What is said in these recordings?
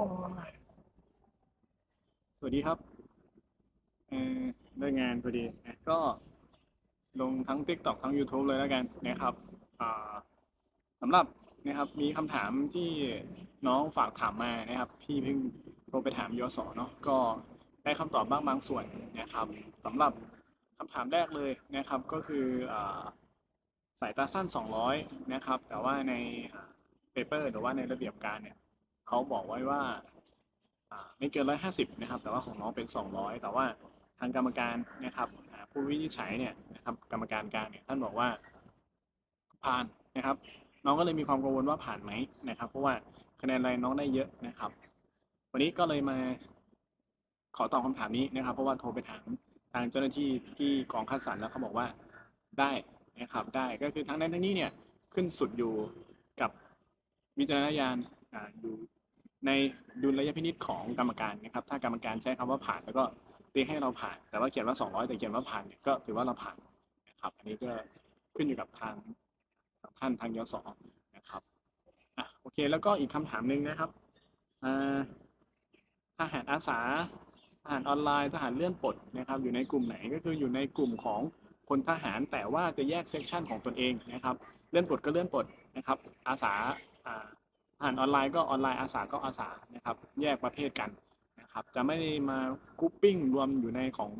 สวัสดีครับเออได้งานพอดีนะก็ลงทั้ง TikTok ทั้ง YouTube เลยแล้วกันนะครับสำหรับนะครับมีคำถามที่น้องฝากถามมานะครับ พี่เพิ่งโทรไปถามยศเนาะก็ได้คำตอบบ้างบางส่วนนะครับสำหรับคำถามแรกเลยนะครับก็คืออสายตาสั้น 200 นะครับ แต่ว่าในเปเปอร์หรือว่าในระเบียบการเนี่ย เขาบอกไว้ว่าไม่เกินร้อยห้าสิบนะครับ แต่ว่าของน้องเป็นสองร้อยแต่ว่าทางกรรมการนะครับผู้วินิจฉัยเนี่ยนะครับกรรมการกลางเนี่ยท่านบอกว่าผ่านนะครับ น้องก็เลยมีความกังวลว่าผ่านไหมนะครับ เพราะว่าคะแนนอะไรน้องได้เยอะนะครับ วันนี้ก็เลยมาขอตอบคำถามนี้นะครับ เพราะว่าโทรไปถามทางเจ้าหน้าที่ที่กองคัดสรรแล้วเขาบอกว่าได้นะครับได้ก็คือทั้งนั้นทั้งนี้เนี่ยขึ้นสุดอยู่กับวิจารณญาณอ,อยู่ ในดุลยพินิจของกรรมการนะครับ ถ้ากรรมการใช้คำว่าผ่านแล้วก็เรียกให้เราผ่าน แต่ว่าเขียนว่า 200 แต่เขียนว่าผ่านเนี่ยก็ถือว่าเราผ่านนะครับ อันนี้ก็ขึ้นอยู่กับทางท่านทางยศนะครับอะโอเค แล้วก็อีกคำถามหนึ่งนะครับทหารอาสาทหารออนไลน์ทหารเลื่อนปลดนะครับ อยู่ในกลุ่มไหนก็คืออยู่ในกลุ่มของพลทหารแต่ว่าจะแยกเซกชันของตนเองนะครับ เลื่อนปลดก็เลื่อนปลดนะครับ อาสาอ่า ผ่านออนไลน์ก็ออนไลน์อาสาก็อาสานะครับ แยกประเภทกันนะครับ จะไม่ได้มากรุ๊ปปิ้งรวมอยู่ในของ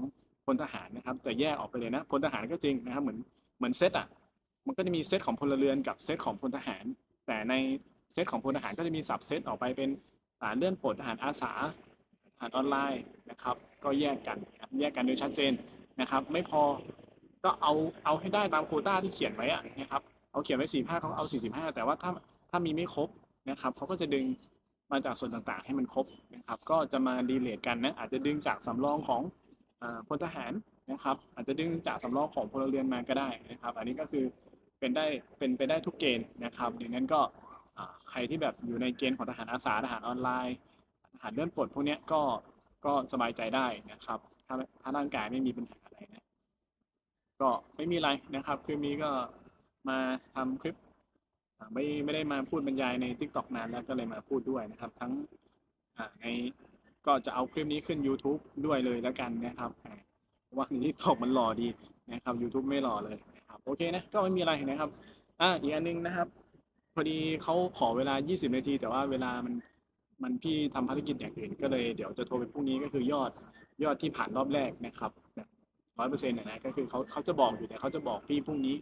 พลทหารนะครับ แต่แยกออกไปเลยนะพลทหารก็จริงนะครับ เหมือนเหมือนเซตอะ มันก็จะมีเซตของพลเรือนกับเซตของพลทหาร แต่ในเซตของพลทหารก็จะมีสับเซตออกไปเป็นทหารเลื่อนปลดทหารอาสาทหารออนไลน์นะครับ ก็แยกกันแยกกันโดยชัดเจนนะครับ ไม่พอก็เอาเอาให้ได้ตามโคต้าที่เขียนไว้อะนะครับเอาเขียนไว้สี่ห้าเขาเอาสี่สิบห้าแต่ว่าถ้าถ้ามีไม่ครบ นะครับเขาก็จะดึงมาจากส่วนต่างๆ ให้มันครบนะครับ ก็จะมาดีเลทกันนะอาจจะดึงจากสำรองของพลทหารนะครับ อาจจะดึงจากสำรองของพลเรือนมาก็ได้นะครับ อันนี้ก็คือเป็นได้เป็นไปได้ทุกเกณฑ์นะครับดังนั้นก็ใครที่แบบอยู่ในเกณฑ์ของทหารอาสาทหารออนไลน์ทหารเลื่อนปลดพวกนี้ก็ก็สบายใจได้นะครับ ถ้าถ้าร่างกายไม่มีปัญหาอะไรนะก็ไม่มีอะไรนะครับ คือมีก็มาทำคลิป ไม่ไม่ได้มาพูดบรรยายใน Tik t o อกนานแล้วก็เลยมาพูดด้วยนะครับ ทั้งในก็จะเอาคลิปนี้ขึ้น YouTube ด้วยเลยแล้วกันนะครับว่าใน Tik t o อกมันหล่อดีนะครับ YouTube ไม่หล่อเลยนะครับโอเคนะก็ไม่มีอะไรนะครับอ่าอีกอันนึงนะครับ พอดีเขาขอเวลา 20 นาที แต่ว่าเวลามันมันพี่ทำภารกิจอย่างอื่น ก็เลยเดี๋ยวจะโทรไปพรุ่งนี้ก็คือยอดยอดที่ผ่านรอบแรกนะครับร้อยเปอร์เซ็นต์นะก็คือเขาเขาจะบอกอยู่แต่เขาจะบอกพี่พรุ่งนี้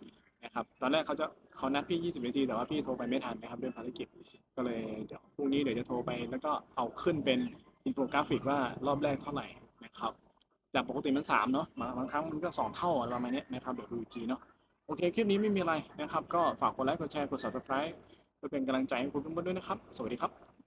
นะครับตอนแรกเขาจะเขานัดพี่ 20 นาที แต่ว่าพี่โทรไปไม่ทันนะครับด้วยภารกิจก็เลยเดี๋ยวพรุ่งนี้เดี๋ยวจะโทรไป แล้วก็เอาขึ้นเป็นอินโฟกราฟิกว่ารอบแรกเท่าไหร่นะครับจากปกติมัน3เนาะบางครั้งมันก็2เท่าอะไรประมาณนี้นะครับเดี๋ยวดูอีกทีเนาะโอเคคลิปนี้ไม่มีอะไรนะครับ ก็ฝากกดไลค์กดแชร์กด subscribe เพื่อเป็นกำลังใจให้คุณทุกคนด้วยนะครับ สวัสดีครับ